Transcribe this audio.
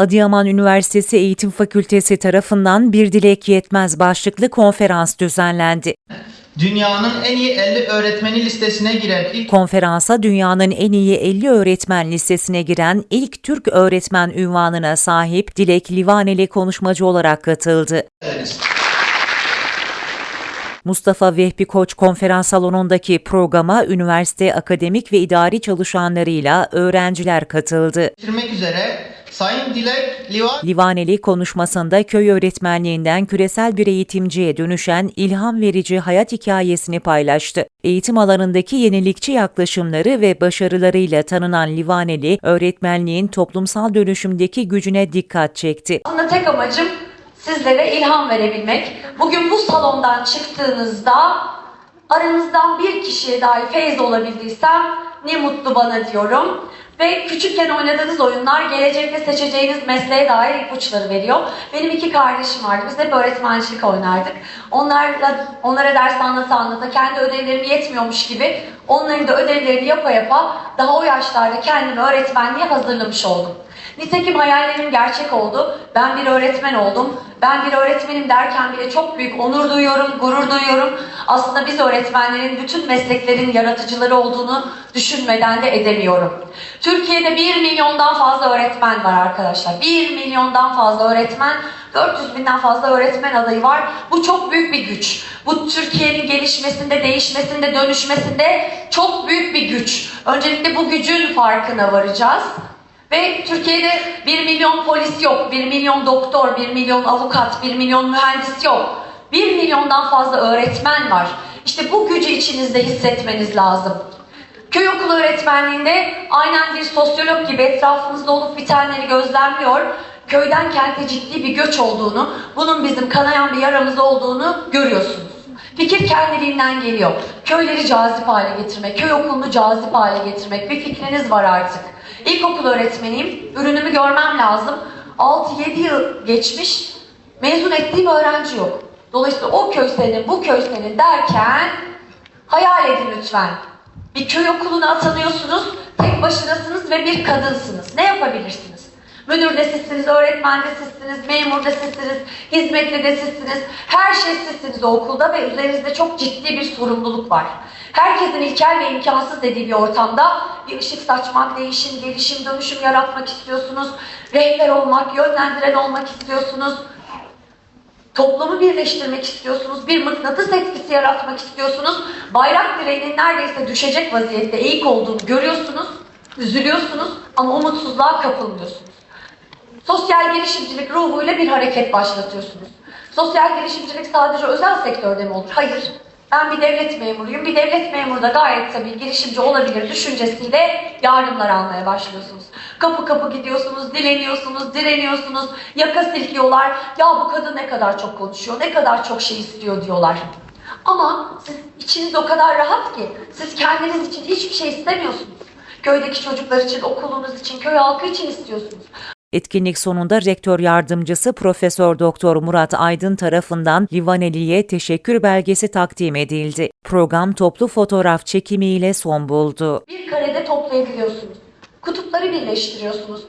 Adıyaman Üniversitesi Eğitim Fakültesi tarafından Bir Dilek Yetmez başlıklı konferans düzenlendi. Dünyanın en iyi 50 öğretmeni listesine giren ilk Konferansa dünyanın en iyi 50 öğretmen listesine giren ilk Türk öğretmen ünvanına sahip Dilek Livaneli konuşmacı olarak katıldı. Mustafa Vehbi Koç konferans salonundaki programa üniversite akademik ve idari çalışanlarıyla öğrenciler katıldı. Bitirmek üzere Sayın Dilek Liva Livaneli konuşmasında köy öğretmenliğinden küresel bir eğitimciye dönüşen ilham verici hayat hikayesini paylaştı. Eğitim alanındaki yenilikçi yaklaşımları ve başarılarıyla tanınan Livaneli, öğretmenliğin toplumsal dönüşümdeki gücüne dikkat çekti. Aslında tek amacım sizlere ilham verebilmek. Bugün bu salondan çıktığınızda aranızdan bir kişiye dahi feyz olabildiysem ne mutlu bana diyorum. Ve küçükken oynadığınız oyunlar gelecekte seçeceğiniz mesleğe dair ipuçları veriyor. Benim iki kardeşim vardı. Biz hep öğretmenlik oynardık. Onlarla, onlara ders anlata anlata kendi ödevlerim yetmiyormuş gibi onların da ödevlerini yapa yapa daha o yaşlarda kendimi öğretmenliğe hazırlamış oldum. Nitekim hayallerim gerçek oldu. Ben bir öğretmen oldum. Ben bir öğretmenim derken bile çok büyük onur duyuyorum, gurur duyuyorum. Aslında biz öğretmenlerin bütün mesleklerin yaratıcıları olduğunu düşünmeden de edemiyorum. Türkiye'de 1 milyondan fazla öğretmen var arkadaşlar. 1 milyondan fazla öğretmen, 400 binden fazla öğretmen adayı var. Bu çok büyük bir güç. Bu Türkiye'nin gelişmesinde, değişmesinde, dönüşmesinde çok büyük bir güç. Öncelikle bu gücün farkına varacağız. Ve Türkiye'de 1 milyon polis yok, 1 milyon doktor, 1 milyon avukat, 1 milyon mühendis yok. 1 milyondan fazla öğretmen var. İşte bu gücü içinizde hissetmeniz lazım. Köy okulu öğretmenliğinde aynen bir sosyolog gibi etrafımızda olup bitenleri gözlemliyor. Köyden kente ciddi bir göç olduğunu, bunun bizim kanayan bir yaramız olduğunu görüyorsunuz. Fikir kendiliğinden geliyor. Köyleri cazip hale getirmek, köy okulunu cazip hale getirmek bir fikriniz var artık. İlkokul öğretmeniyim, ürünümü görmem lazım. 6-7 yıl geçmiş, mezun ettiğim öğrenci yok. Dolayısıyla o köy senin, bu köy senin derken hayal edin lütfen. Bir köy okuluna atanıyorsunuz, tek başınasınız ve bir kadınsınız. Ne yapabilirsiniz? Müdür de sizsiniz, öğretmen de sizsiniz, memur da sizsiniz, hizmetli de sizsiniz. Her şey sizsiniz okulda ve üzerinizde çok ciddi bir sorumluluk var. Herkesin ilkel ve imkansız dediği bir ortamda bir ışık saçmak, değişim, gelişim, dönüşüm yaratmak istiyorsunuz. Rehber olmak, yönlendiren olmak istiyorsunuz. Toplumu birleştirmek istiyorsunuz, bir mıknatıs etkisi yaratmak istiyorsunuz. Bayrak direğinin neredeyse düşecek vaziyette eğik olduğunu görüyorsunuz, üzülüyorsunuz ama umutsuzluğa kapılmıyorsunuz. Sosyal girişimcilik ruhuyla bir hareket başlatıyorsunuz. Sosyal girişimcilik sadece özel sektörde mi olur? Hayır. Ben bir devlet memuruyum. Bir devlet memuru da gayet tabii girişimci olabilir düşüncesiyle yardımlar almaya başlıyorsunuz. Kapı kapı gidiyorsunuz, dileniyorsunuz, direniyorsunuz, yaka silkiyorlar. Ya bu kadın ne kadar çok konuşuyor, ne kadar çok şey istiyor diyorlar. Ama siz içiniz o kadar rahat ki siz kendiniz için hiçbir şey istemiyorsunuz. Köydeki çocuklar için, okulunuz için, köy halkı için istiyorsunuz. Etkinlik sonunda rektör yardımcısı Profesör Doktor Murat Aydın tarafından Livaneli'ye teşekkür belgesi takdim edildi. Program toplu fotoğraf çekimiyle son buldu. Bir karede toplayabiliyorsunuz. Kutupları birleştiriyorsunuz.